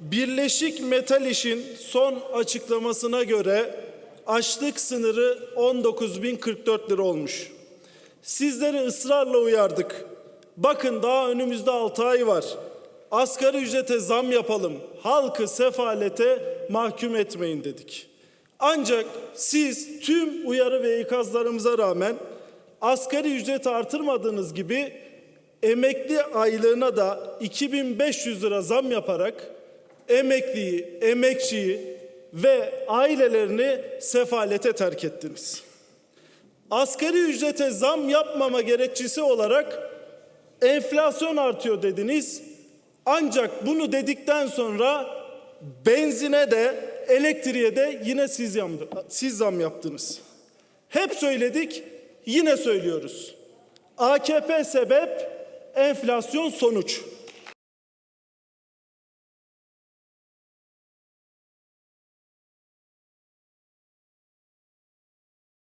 Birleşik Metal İş'in son açıklamasına göre açlık sınırı 19.044 lira olmuş. Sizleri ısrarla uyardık. Bakın daha önümüzde 6 ay var. Asgari ücrete zam yapalım. Halkı sefalete mahkum etmeyin dedik. Ancak siz tüm uyarı ve ikazlarımıza rağmen asgari ücreti artırmadığınız gibi emekli aylığına da 2500 lira zam yaparak emekliyi, emekçiyi ve ailelerini sefalete terk ettiniz. Asgari ücrete zam yapmama gerekçesi olarak enflasyon artıyor dediniz. Ancak bunu dedikten sonra benzine de elektriğe de yine siz, yamdı, siz zam yaptınız. Hep söyledik, yine söylüyoruz. AKP sebep, enflasyon sonuç.